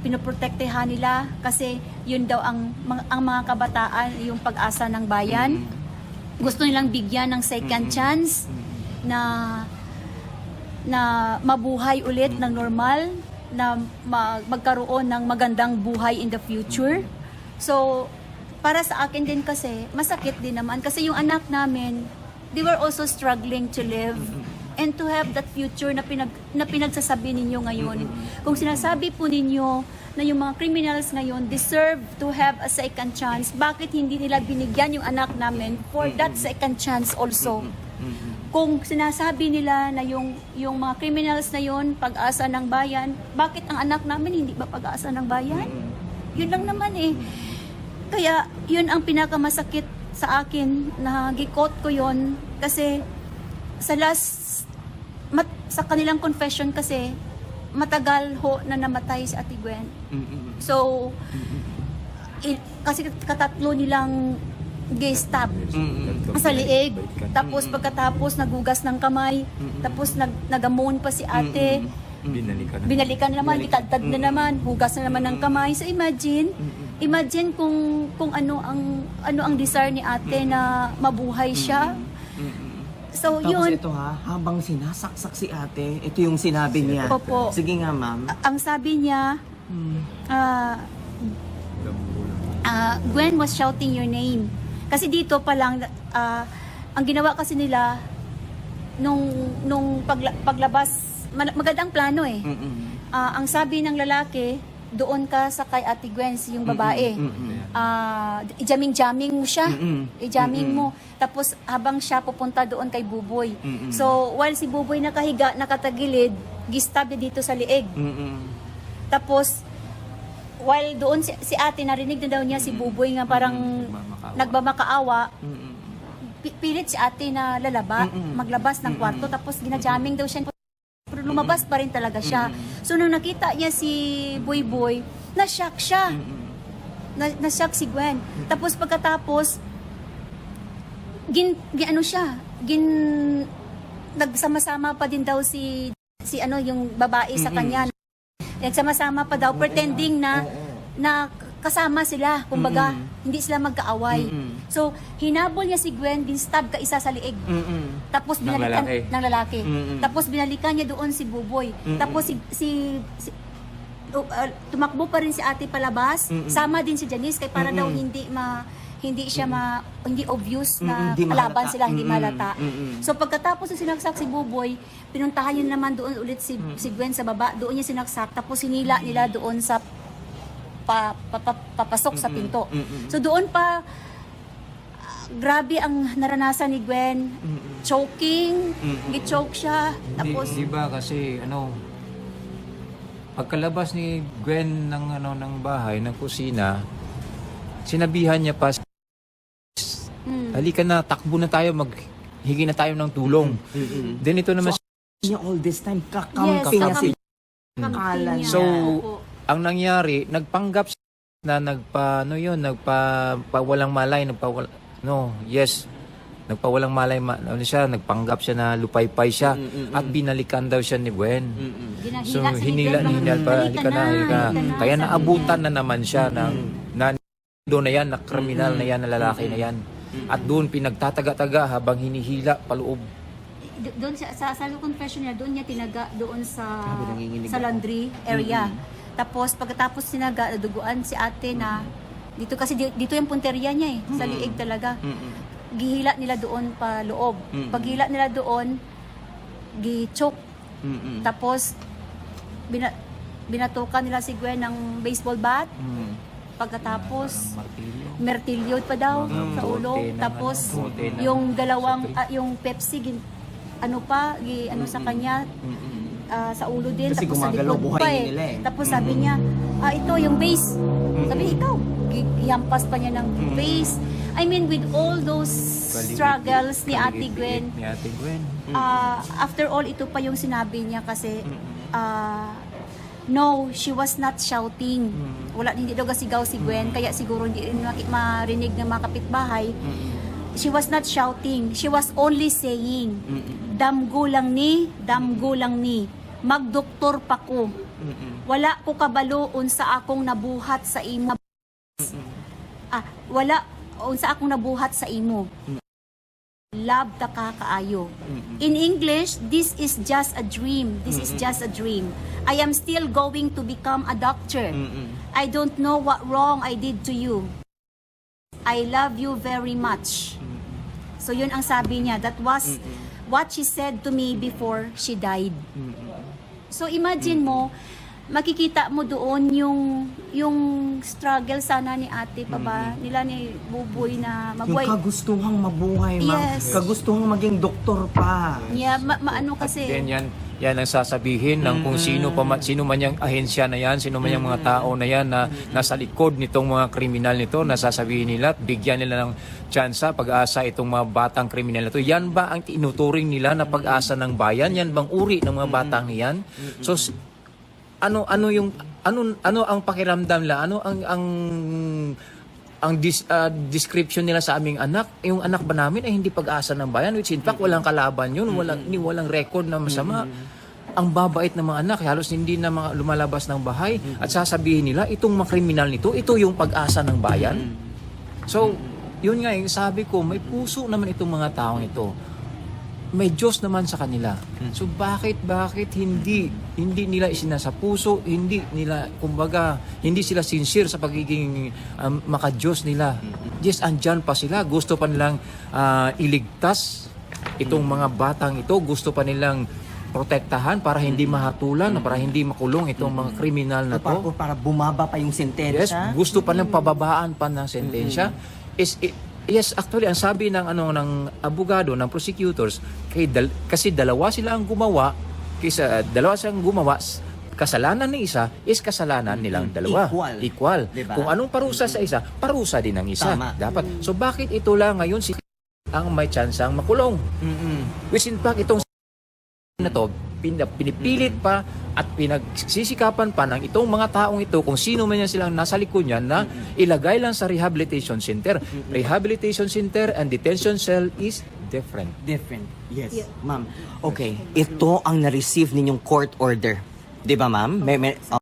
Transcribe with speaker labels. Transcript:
Speaker 1: pinoprotektehan nila kasi yun daw ang, ang mga kabataan, yung pag-asa ng bayan. Gusto nilang bigyan ng second chance na na mabuhay ulit ng normal, na ma- magkaroon ng magandang buhay in the future. So, para sa akin din kasi, masakit din naman. Kasi yung anak namin, they were also struggling to live and to have that future na, pinag, na pinagsasabi ninyo ngayon. Kung sinasabi po ninyo na yung mga criminals ngayon deserve to have a second chance, bakit hindi nila binigyan yung anak namin for that second chance also? kung sinasabi nila na yung yung mga criminals na yon pag-asa ng bayan, bakit ang anak namin hindi ba pag-asa ng bayan? Yun lang naman eh. Kaya yun ang pinakamasakit sa akin na gikot ko yon kasi sa last mat, sa kanilang confession kasi matagal ho na namatay si Ate Gwen. So i- kasi katatlo nilang gay-stab sa liig. Tapos pagkatapos nagugas ng kamay. Tapos nag nagamon pa si ate.
Speaker 2: Binalikan.
Speaker 1: Binalikan na naman, ditadtad na naman, hugas na naman ng kamay. So imagine, imagine kung kung ano ang ano ang desire ni ate na mabuhay siya. So
Speaker 3: Tapos
Speaker 1: yun,
Speaker 3: ito ha, habang sinasaksak si ate, ito yung sinabi niya.
Speaker 1: Opo.
Speaker 3: Sige nga ma'am.
Speaker 1: ang sabi niya,
Speaker 3: Hmm.
Speaker 1: ah, ah, Gwen was shouting your name. Kasi dito pa lang, ah, ang ginawa kasi nila, nung, nung pagla- paglabas, ma- magandang plano eh.
Speaker 3: Mm-mm.
Speaker 1: Ah, ang sabi ng lalaki, doon ka sa kay Ate Gwen, yung babae. Ah, i-jamming-jamming mo siya.
Speaker 3: Mm-mm.
Speaker 1: I-jamming mo. Tapos habang siya pupunta doon kay Buboy.
Speaker 3: Mm-mm.
Speaker 1: So, while si Buboy nakahiga, nakatagilid, gistab niya dito sa liig. Tapos, while doon si, si ate, narinig na daw niya si Buboy nga parang
Speaker 2: Nagmamakaawa.
Speaker 1: nagmamakaawa, pi- pilit si ate na lalaba, maglabas ng kwarto, tapos ginajamming daw siya. Pero lumabas pa rin talaga siya. So, nung nakita niya si Boy Boy, na-shock siya. Na, na-shock si Gwen. Tapos pagkatapos, gin, gin ano siya, gin, nagsama-sama pa din daw si, si ano, yung babae sa kanya. Nagsama-sama pa daw, pretending na, na kasama sila, kumbaga, hindi sila magkaaway.
Speaker 3: Mm-mm.
Speaker 1: So, hinabol niya si Gwen, ginstab ka isa sa liig.
Speaker 3: Mm-mm.
Speaker 1: Tapos
Speaker 2: Ng
Speaker 1: binalikan
Speaker 2: lalaki.
Speaker 1: ng lalaki.
Speaker 3: Mm-mm.
Speaker 1: Tapos binalikan niya doon si Buboy.
Speaker 3: Mm-mm.
Speaker 1: Tapos si, si, si uh, tumakbo pa rin si ate palabas.
Speaker 3: Mm-mm.
Speaker 1: Sama din si Janice kay para daw
Speaker 3: Mm-mm.
Speaker 1: hindi ma hindi siya ma hindi obvious na
Speaker 3: Mm-mm, di
Speaker 1: kalaban sila, hindi
Speaker 3: Mm-mm.
Speaker 1: malata.
Speaker 3: Mm-mm.
Speaker 1: So pagkatapos na sinaksak si Buboy, pinuntahan niya naman doon ulit si si Gwen sa baba. Doon niya sinaksak tapos hinila nila doon sa pa, pa- pa- papasok sa pinto. So doon pa grabe ang naranasan ni Gwen. Choking, gi-choke siya. Tapos
Speaker 2: Di, di ba kasi ano pagkalabas ni Gwen ng ano ng bahay ng kusina sinabihan niya pa
Speaker 1: mm,
Speaker 2: halika na takbo na tayo maghingi na tayo ng tulong. Then ito naman
Speaker 3: Niya all this time,
Speaker 1: yes,
Speaker 3: kakampi niya si...
Speaker 1: kakampi
Speaker 3: Akala
Speaker 1: niya.
Speaker 2: So,
Speaker 1: Opo.
Speaker 2: Ang nangyari, nagpanggap siya na nagpa ano yun, nagpa pawalang malay, nagpawal no, yes. Nagpawalang malay, ma, ano siya, nagpanggap siya na lupaypay siya
Speaker 3: Mm, mm, mm.
Speaker 2: at binalikan daw siya ni Gwen.
Speaker 3: Mm-mm.
Speaker 1: Ginahila
Speaker 2: So,
Speaker 1: si
Speaker 2: hinila,
Speaker 1: Gwen,
Speaker 2: hinila pa,
Speaker 1: "Halika
Speaker 2: na, halika na. Kaya naabutan na naman siya ng, na, doon na yan, na kriminal na yan, na lalaki na yan. At doon pinagtataga-taga habang hinihila paloob.
Speaker 1: Do- doon siya, sa, sa confession niya, doon niya tinaga doon sa sa laundry area. Tapos pagkatapos tinaga, naduguan si ate na dito kasi di- dito yung punteriya niya eh, sa liig talaga.
Speaker 3: Mm-mm.
Speaker 1: Gihila nila doon pa loob.
Speaker 3: Mm.
Speaker 1: Paghila nila doon, gi-choke.
Speaker 3: Mm-mm.
Speaker 1: Tapos bina, binatukan nila si Gwen ng baseball bat.
Speaker 3: Mm.
Speaker 1: Pagkatapos
Speaker 2: martilyo.
Speaker 1: mertilyo pa daw
Speaker 2: Mga
Speaker 1: sa ulo.
Speaker 2: bote ng
Speaker 1: Tapos
Speaker 2: ano, bote ng-
Speaker 1: yung dalawang ah, yung Pepsi gin, ano pa, gi, ano sa kanya
Speaker 3: Mm-mm.
Speaker 1: Ah, sa ulo din
Speaker 3: Kasi
Speaker 1: tapos sa
Speaker 3: gumagalaw
Speaker 1: likod
Speaker 3: buhay
Speaker 1: pa eh.
Speaker 3: nila eh.
Speaker 1: Tapos sabi niya, ah ito yung base. Sabi ikaw, gi- gihampas pa niya ng base. I mean with all those struggles ni Ate Gwen,
Speaker 2: Ni Ate Gwen.
Speaker 1: ah, after all ito pa yung sinabi niya kasi ah, no, she was not shouting. Wala hindi daw gasigaw si Gwen kaya siguro hindi rin maki- marinig ng mga kapitbahay. She was not shouting. She was only saying, damgo lang ni, damgo lang ni. Magdoktor pa ko. Wala ko kabalo unsa akong nabuhat sa imo. Ah, wala unsa akong nabuhat sa imo. Love ta ka kaayo. In English, this is just a dream. This is just a dream. I am still going to become a doctor. I don't know what wrong I did to you. I love you very much. So yun ang sabi niya. That was what she said to me before she died. So imagine mo, makikita mo doon yung yung struggle sana ni ate pa ba, nila ni Buboy na
Speaker 3: Yung
Speaker 1: mabuhay.
Speaker 3: kagustuhang mabuhay, ma'am.
Speaker 1: Yes.
Speaker 3: Kagustuhang maging doktor pa.
Speaker 1: Yeah, ma- maano kasi.
Speaker 2: Then yan, yan ang sasabihin ng kung sino pa sino man yung ahensya na yan, sino man yung mga tao na yan na nasa likod nitong mga kriminal nito, nasasabihin nila at bigyan nila ng tsansa, pag-asa itong mga batang kriminal na to. Yan ba ang tinuturing nila na pag-asa ng bayan? Yan bang uri ng mga batang yan? So, ano ano yung ano ano ang pakiramdam nila ano ang ang ang dis, ah, description nila sa aming anak? Yung anak ba namin ay hindi pag-asa ng bayan which in fact walang kalaban yun walang ni walang record na masama. Ang babait ng mga anak halos hindi na mga lumalabas ng bahay. At sasabihin nila itong mga kriminal nito ito yung pag-asa ng bayan. So yun nga yung sabi ko may puso naman itong mga taong ito may Diyos naman sa kanila. So bakit bakit hindi hindi nila isinasa puso, hindi nila kumbaga hindi sila sincere sa pagiging um, maka-Diyos nila. Yes, andyan pa sila, gusto pa nilang ah, iligtas itong mga batang ito, gusto pa nilang protektahan para hindi mahatulan, para hindi makulong itong mga kriminal na to.
Speaker 3: para bumaba pa yung
Speaker 2: Yes,
Speaker 3: sentensya.
Speaker 2: gusto pa ng pababaan pa ng sentensya. Is i- yes, actually ang sabi ng ano ng abogado ng prosecutors kay dal- kasi dalawa sila ang gumawa kaysa dalawa silang gumawa kasalanan ng isa is kasalanan nilang dalawa.
Speaker 3: Equal.
Speaker 2: Equal.
Speaker 3: Diba?
Speaker 2: Kung anong parusa sa isa, parusa din ng isa.
Speaker 3: Tama.
Speaker 2: Dapat. So bakit ito lang ngayon si ang may chance ang makulong?
Speaker 3: Mm-mm.
Speaker 2: Which in fact, itong na to, pinipilit pa at pinagsisikapan pa ng itong mga taong ito kung sino man yan silang nasa likod niyan na ilagay lang sa rehabilitation center. Rehabilitation center and detention cell is different.
Speaker 3: Different. Yes,
Speaker 1: Yeah.
Speaker 3: ma'am. Okay, ito ang na-receive ninyong court order. 'Di ba, ma'am? May, may,